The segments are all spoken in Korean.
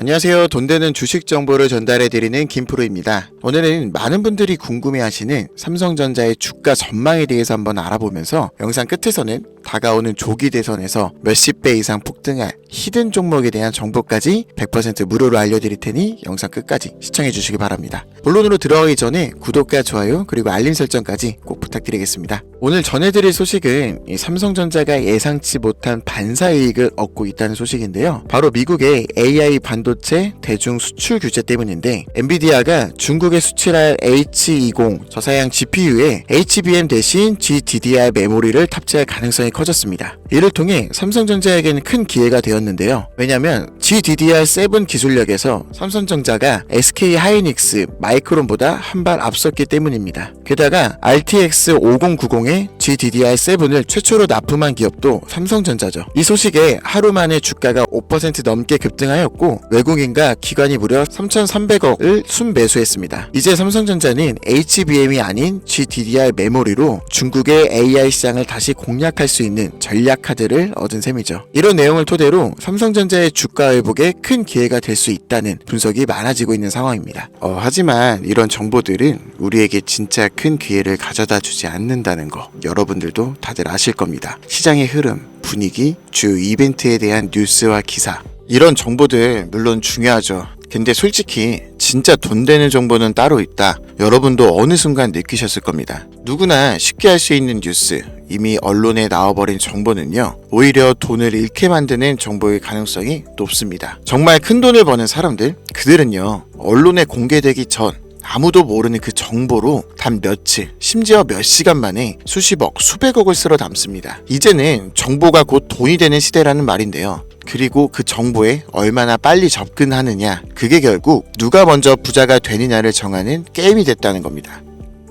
안녕하세요. 돈 되는 주식 정보를 전달해 드리는 김프로입니다. 오늘은 많은 분들이 궁금해 하시는 삼성전자의 주가 전망에 대해서 한번 알아보면서 영상 끝에서는 다가오는 조기 대선에서 몇십 배 이상 폭등할 히든 종목에 대한 정보까지 100% 무료로 알려드릴 테니 영상 끝까지 시청해 주시기 바랍니다. 본론으로 들어가기 전에 구독과 좋아요 그리고 알림 설정까지 꼭 부탁드리겠습니다. 오늘 전해드릴 소식은 이 삼성전자가 예상치 못한 반사이익을 얻고 있다는 소식인데요. 바로 미국의 AI 반도체 대중 수출 규제 때문인데 엔비디아가 중국에 수출할 H20 저사양 GPU에 HBM 대신 GDDR 메모리를 탑재할 가능성이 커졌습니다. 이를 통해 삼성전자에게는 큰 기회가 되었는데요. 왜냐하면 GDDR7 기술력에서 삼성전자가 SK 하이닉스, 마이크론보다 한 발 앞섰기 때문입니다. 게다가 RTX 5090에 GDDR7을 최초로 납품한 기업도 삼성전자죠. 이 소식에 하루 만에 주가가 5% 넘게 급등하였고 외국인과 기관이 무려 3,300억을 순매수했습니다. 이제 삼성전자는 HBM이 아닌 GDDR 메모리로 중국의 AI 시장을 다시 공략할 수 있는 전략 카드를 얻은 셈이죠. 이런 내용을 토대로 삼성전자의 주가 회복에 큰 기회가 될 수 있다는 분석이 많아지고 있는 상황입니다. 어, 하지만 이런 정보들은 우리에게 진짜 큰 기회를 가져다 주지 않는다는 거 여러분들도 다들 아실 겁니다. 시장의 흐름, 분위기, 주요 이벤트에 대한 뉴스와 기사 이런 정보들 물론 중요하죠. 근데 솔직히 진짜 돈 되는 정보는 따로 있다. 여러분도 어느 순간 느끼셨을 겁니다. 누구나 쉽게 할 수 있는 뉴스, 이미 언론에 나와버린 정보는요, 오히려 돈을 잃게 만드는 정보의 가능성이 높습니다. 정말 큰 돈을 버는 사람들, 그들은요, 언론에 공개되기 전 아무도 모르는 그 정보로 단 며칠, 심지어 몇 시간 만에 수십억, 수백억을 쓸어 담습니다. 이제는 정보가 곧 돈이 되는 시대라는 말인데요. 그리고 그 정보에 얼마나 빨리 접근하느냐, 그게 결국 누가 먼저 부자가 되느냐를 정하는 게임이 됐다는 겁니다.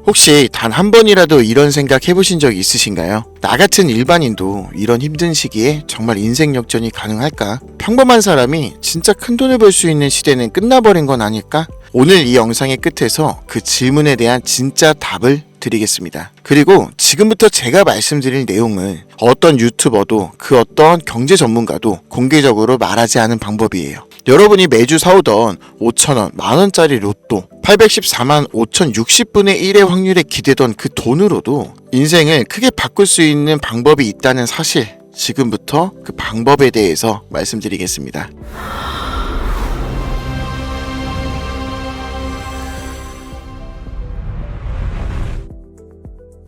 혹시 단 한 번이라도 이런 생각 해보신 적 있으신가요? 나 같은 일반인도 이런 힘든 시기에 정말 인생 역전이 가능할까? 평범한 사람이 진짜 큰 돈을 벌 수 있는 시대는 끝나버린 건 아닐까? 오늘 이 영상의 끝에서 그 질문에 대한 진짜 답을 드리겠습니다. 그리고 지금부터 제가 말씀드릴 내용은 어떤 유튜버도 그 어떤 경제 전문가도 공개적으로 말하지 않은 방법이에요. 여러분이 매주 사오던 5천원, 만원짜리 로또, 814만 5,060분의 1의 확률에 기대던 그 돈으로도 인생을 크게 바꿀 수 있는 방법이 있다는 사실, 지금부터 그 방법에 대해서 말씀드리겠습니다.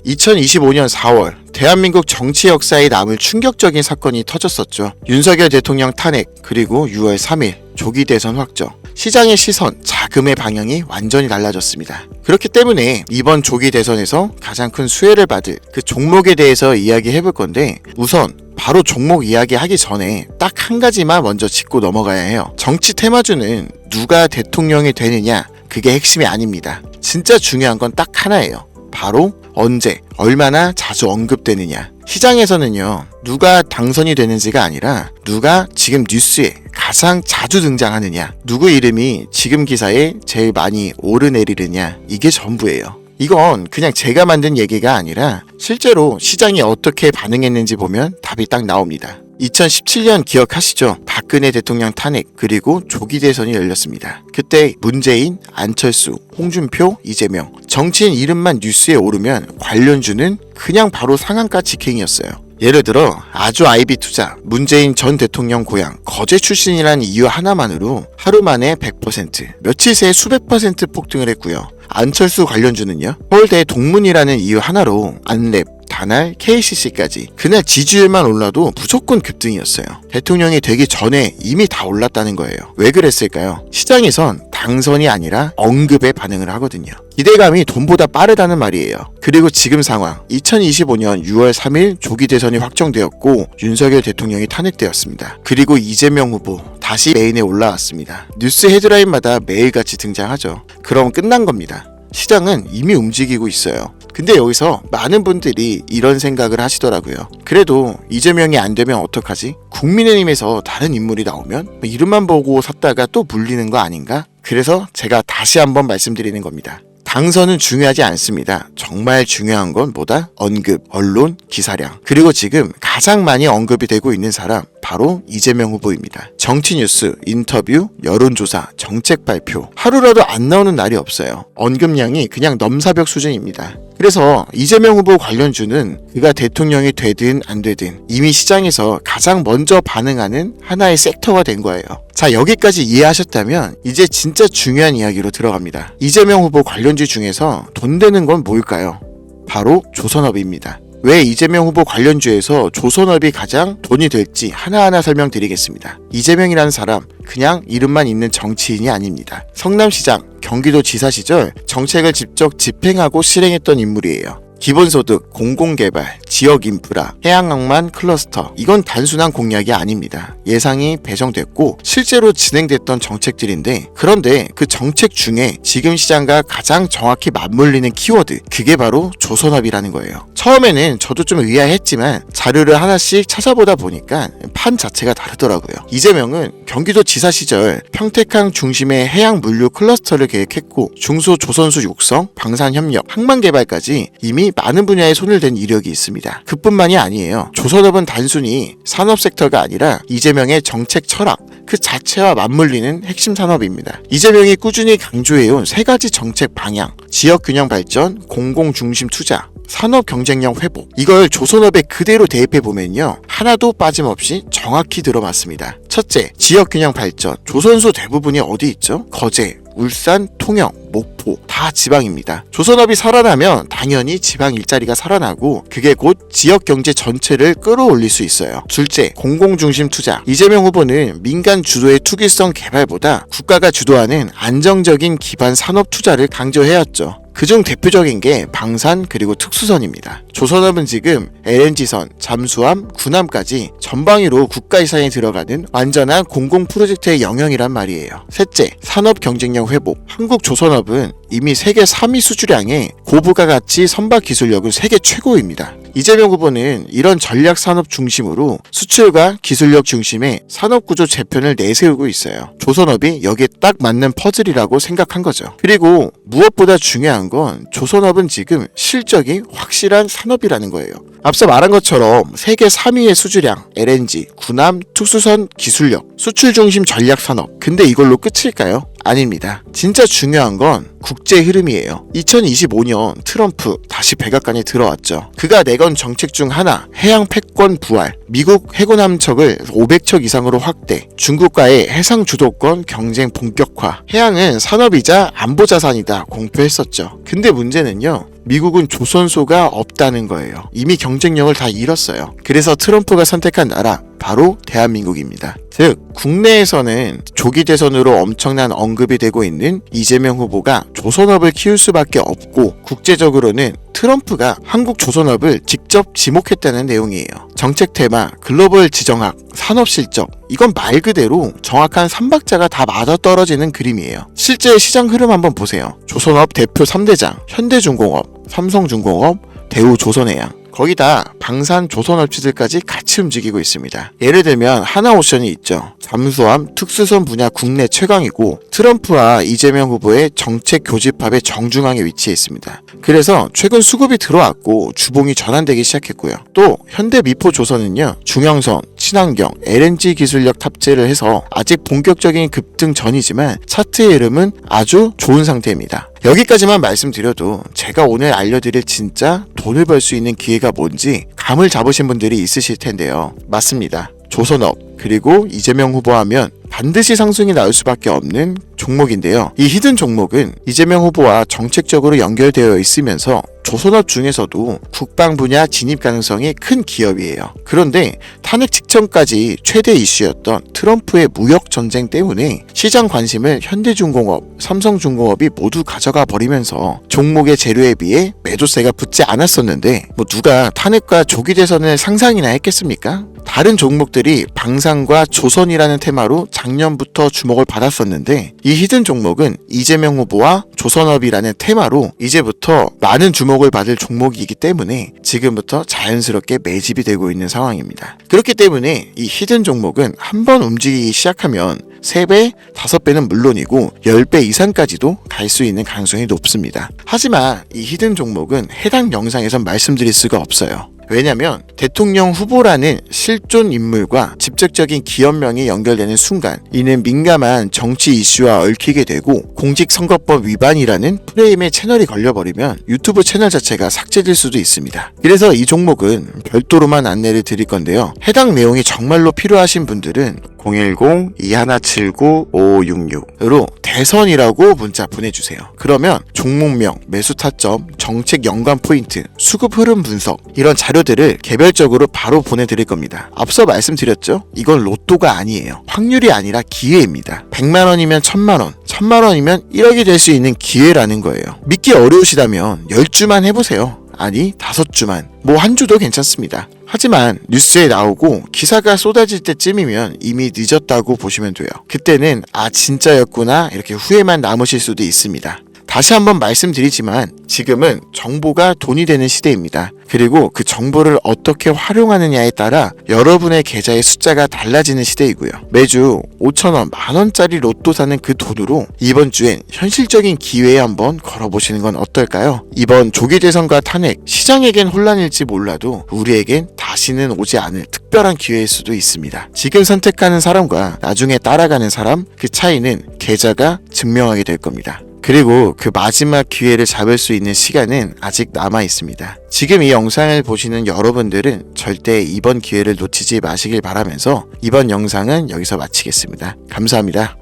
2025년 4월 대한민국 정치 역사에 남을 충격적인 사건이 터졌었죠. 윤석열 대통령 탄핵 그리고 6월 3일 조기 대선 확정. 시장의 시선, 자금의 방향이 완전히 달라졌습니다. 그렇기 때문에 이번 조기 대선에서 가장 큰 수혜를 받을 그 종목에 대해서 이야기해 볼 건데 우선 바로 종목 이야기 하기 전에 딱 한 가지만 먼저 짚고 넘어가야 해요. 정치 테마주는 누가 대통령이 되느냐 그게 핵심이 아닙니다. 진짜 중요한 건 딱 하나예요. 바로 언제, 얼마나 자주 언급되느냐. 시장에서는요, 누가 당선이 되는지가 아니라 누가 지금 뉴스에 가장 자주 등장하느냐, 누구 이름이 지금 기사에 제일 많이 오르내리느냐, 이게 전부예요. 이건 그냥 제가 만든 얘기가 아니라 실제로 시장이 어떻게 반응했는지 보면 답이 딱 나옵니다. 2017년 기억하시죠? 박근혜 대통령 탄핵 그리고 조기 대선이 열렸습니다. 그때 문재인, 안철수, 홍준표, 이재명 정치인 이름만 뉴스에 오르면 관련주는 그냥 바로 상한가 직행이었어요. 예를 들어 아주 아이비 투자 문재인 전 대통령 고향 거제 출신이라는 이유 하나만으로 하루 만에 100% 며칠 새에 수백 퍼센트 폭등을 했고요. 안철수 관련주는요. 서울대 동문이라는 이유 하나로 안랩 단알, KCC까지 그날 지지율만 올라도 무조건 급등이었어요. 대통령이 되기 전에 이미 다 올랐다는 거예요. 왜 그랬을까요? 시장에선 당선이 아니라 언급에 반응을 하거든요. 기대감이 돈보다 빠르다는 말이에요. 그리고 지금 상황 2025년 6월 3일 조기 대선이 확정되었고 윤석열 대통령이 탄핵되었습니다. 그리고 이재명 후보 다시 메인에 올라왔습니다. 뉴스 헤드라인마다 매일같이 등장하죠. 그럼 끝난 겁니다. 시장은 이미 움직이고 있어요. 근데 여기서 많은 분들이 이런 생각을 하시더라고요. 그래도 이재명이 안 되면 어떡하지? 국민의힘에서 다른 인물이 나오면 뭐 이름만 보고 샀다가 또 물리는 거 아닌가? 그래서 제가 다시 한번 말씀드리는 겁니다. 당선은 중요하지 않습니다. 정말 중요한 건 뭐다? 언급, 언론, 기사량. 그리고 지금 가장 많이 언급이 되고 있는 사람 바로 이재명 후보입니다. 정치 뉴스, 인터뷰, 여론조사, 정책 발표 하루라도 안 나오는 날이 없어요. 언급량이 그냥 넘사벽 수준입니다. 그래서 이재명 후보 관련주는 그가 대통령이 되든 안 되든 이미 시장에서 가장 먼저 반응하는 하나의 섹터가 된 거예요. 자, 여기까지 이해하셨다면 이제 진짜 중요한 이야기로 들어갑니다. 이재명 후보 관련주 중에서 돈 되는 건 뭘까요? 바로 조선업입니다. 왜 이재명 후보 관련주에서 조선업이 가장 돈이 될지 하나하나 설명드리겠습니다. 이재명이라는 사람 그냥 이름만 있는 정치인이 아닙니다. 성남시장, 경기도지사 시절 정책을 직접 집행하고 실행했던 인물이에요. 기본소득, 공공개발, 지역 인프라, 해양항만 클러스터 이건 단순한 공약이 아닙니다. 예상이 배정됐고 실제로 진행됐던 정책들인데 그런데 그 정책 중에 지금 시장과 가장 정확히 맞물리는 키워드 그게 바로 조선업이라는 거예요. 처음에는 저도 좀 의아했지만 자료를 하나씩 찾아보다 보니까 판 자체가 다르더라고요. 이재명은 경기도 지사 시절 평택항 중심의 해양 물류 클러스터를 계획했고 중소 조선수 육성, 방산 협력, 항만 개발까지 이미 많은 분야에 손을 댄 이력이 있습니다. 그뿐만이 아니에요. 조선업은 단순히 산업 섹터가 아니라 이재명의 정책 철학 그 자체와 맞물리는 핵심 산업입니다. 이재명이 꾸준히 강조해온 세 가지 정책 방향, 지역 균형 발전, 공공 중심 투자, 산업 경쟁력 회복. 이걸 조선업에 그대로 대입해 보면요. 하나도 빠짐없이 정확히 들어맞습니다. 첫째, 지역 균형 발전. 조선소 대부분이 어디 있죠? 거제, 울산, 통영, 목포 다 지방입니다. 조선업이 살아나면 당연히 지방 일자리가 살아나고 그게 곧 지역 경제 전체를 끌어올릴 수 있어요. 둘째, 공공 중심 투자. 이재명 후보는 민간 주도의 투기성 개발보다 국가가 주도하는 안정적인 기반 산업 투자를 강조해왔죠. 그중 대표적인 게 방산 그리고 특수선입니다. 조선업은 지금 LNG선, 잠수함, 군함까지 전방위로 국가 예산이 들어가는 완전한 공공 프로젝트의 영역이란 말이에요. 셋째, 산업 경쟁력 회복. 한국 조선업은 이미 세계 3위 수주량의 고부가 가치 선박 기술력은 세계 최고입니다. 이재명 후보는 이런 전략 산업 중심으로 수출과 기술력 중심의 산업 구조 재편을 내세우고 있어요. 조선업이 여기에 딱 맞는 퍼즐이라고 생각한 거죠. 그리고 무엇보다 중요한 건 조선업은 지금 실적이 확실한 산업이라는 거예요. 앞서 말한 것처럼 세계 3위의 수주량, LNG, 군함, 특수선 기술력, 수출 중심 전략 산업. 근데 이걸로 끝일까요? 아닙니다. 진짜 중요한 건 국제 흐름이에요. 2025년 트럼프 다시 백악관에 들어왔죠. 그가 내건 정책 중 하나, 해양 패권 부활, 미국 해군 함척을 500척 이상으로 확대, 중국과의 해상 주도권 경쟁 본격화, 해양은 산업이자 안보 자산이다 공표했었죠. 근데 문제는요. 미국은 조선소가 없다는 거예요. 이미 경쟁력을 다 잃었어요. 그래서 트럼프가 선택한 나라 바로 대한민국입니다. 즉 국내에서는 조기 대선으로 엄청난 언급이 되고 있는 이재명 후보가 조선업을 키울 수밖에 없고 국제적으로는 트럼프가 한국 조선업을 직접 지목했다는 내용이에요. 정책 테마, 글로벌 지정학, 산업 실적 이건 말 그대로 정확한 삼박자가 다 맞아 떨어지는 그림이에요. 실제 시장 흐름 한번 보세요. 조선업 대표 3대장, 현대중공업, 삼성중공업, 대우조선해양 거기다 방산 조선 업체들까지 같이 움직이고 있습니다. 예를 들면 하나오션이 있죠. 잠수함, 특수선 분야 국내 최강이고 트럼프와 이재명 후보의 정책 교집합의 정중앙에 위치해 있습니다. 그래서 최근 수급이 들어왔고 주봉이 전환되기 시작했고요. 또 현대 미포 조선은요. 중형선, 친환경, LNG 기술력 탑재를 해서 아직 본격적인 급등 전이지만 차트의 이름은 아주 좋은 상태입니다. 여기까지만 말씀드려도 제가 오늘 알려드릴 진짜 돈을 벌 수 있는 기회가 뭔지 감을 잡으신 분들이 있으실 텐데요. 맞습니다. 조선업 그리고 이재명 후보 하면 반드시 상승이 나올 수밖에 없는 종목인데요. 이 히든 종목은 이재명 후보와 정책적으로 연결되어 있으면서 조선업 중에서도 국방 분야 진입 가능성이 큰 기업이에요. 그런데 탄핵 직전까지 최대 이슈였던 트럼프의 무역 전쟁 때문에 시장 관심을 현대중공업, 삼성중공업이 모두 가져가 버리면서 종목의 재료에 비해 매도세가 붙지 않았었는데 뭐 누가 탄핵과 조기 대선을 상상이나 했겠습니까? 다른 종목들이 방산 과 조선이라는 테마로 작년부터 주목을 받았었는데 이 히든 종목은 이재명 후보와 조선업이라는 테마로 이제부터 많은 주목을 받을 종목이기 때문에 지금부터 자연스럽게 매집이 되고 있는 상황입니다. 그렇기 때문에 이 히든 종목은 한번 움직이기 시작하면 3배, 5배는 물론이고 10배 이상까지도 갈 수 있는 가능성이 높습니다. 하지만 이 히든 종목은 해당 영상에선 말씀드릴 수가 없어요. 왜냐면 대통령 후보라는 실존 인물과 직접적인 기업명이 연결되는 순간 이는 민감한 정치 이슈와 얽히게 되고 공직선거법 위반이라는 프레임에 채널이 걸려버리면 유튜브 채널 자체가 삭제될 수도 있습니다. 그래서 이 종목은 별도로만 안내를 드릴 건데요. 해당 내용이 정말로 필요하신 분들은 010-2179-5566으로 대선이라고 문자 보내주세요. 그러면 종목명, 매수 타점, 정책 연관 포인트, 수급 흐름 분석 이런 자료들을 개별적으로 바로 보내드릴 겁니다. 앞서 말씀드렸죠? 이건 로또가 아니에요. 확률이 아니라 기회입니다. 100만 원이면 1000만 원, 1000만 원이면 1억이 될 수 있는 기회라는 거예요. 믿기 어려우시다면 10주만 해보세요. 아니, 5주만. 뭐 한 주도 괜찮습니다. 하지만 뉴스에 나오고 기사가 쏟아질 때쯤이면 이미 늦었다고 보시면 돼요. 그때는 아 진짜였구나 이렇게 후회만 남으실 수도 있습니다. 다시 한번 말씀드리지만 지금은 정보가 돈이 되는 시대입니다. 그리고 그 정보를 어떻게 활용하느냐에 따라 여러분의 계좌의 숫자가 달라지는 시대이고요. 매주 5천원, 만원짜리 로또 사는 그 돈으로 이번 주엔 현실적인 기회에 한번 걸어보시는 건 어떨까요? 이번 조기 대선과 탄핵, 시장에겐 혼란일지 몰라도 우리에겐 다시는 오지 않을 특별한 기회일 수도 있습니다. 지금 선택하는 사람과 나중에 따라가는 사람, 그 차이는 계좌가 증명하게 될 겁니다. 그리고 그 마지막 기회를 잡을 수 있는 시간은 아직 남아 있습니다. 지금 이 영상을 보시는 여러분들은 절대 이번 기회를 놓치지 마시길 바라면서 이번 영상은 여기서 마치겠습니다. 감사합니다.